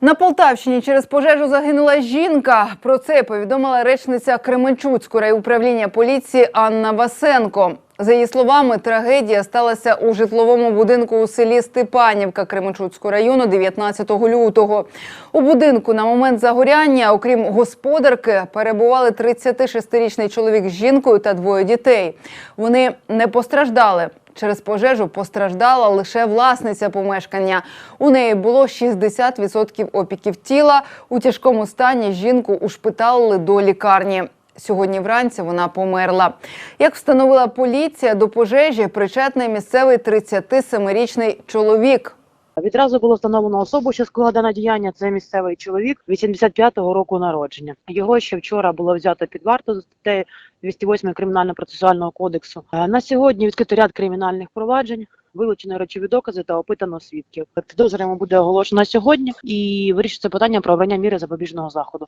На Полтавщині через пожежу загинула жінка. Про це повідомила речниця Кременчуцького райуправління поліції Анна Васенко. За її словами, трагедія сталася у житловому будинку у селі Степанівка Кременчуцького району 19 лютого. У будинку на момент загоряння, окрім господарки, перебували 36-річний чоловік з жінкою та двоє дітей. Вони не постраждали. Через пожежу постраждала лише власниця помешкання. У неї було 60% опіків тіла. У тяжкому стані жінку ушпиталили до лікарні. Сьогодні вранці вона померла. Як встановила поліція, до пожежі причетний місцевий 37-річний чоловік. Відразу було встановлено особу, що скоїла дане діяння. Це місцевий чоловік 85-го року народження. Його ще вчора було взято під варту за статтею 208 кримінально-процесуального кодексу. Е, На сьогодні відкрито ряд кримінальних проваджень. Вилучено речові докази та опитано свідків. Підозрюємо буде оголошено сьогодні і вирішиться питання про обрання міри запобіжного заходу.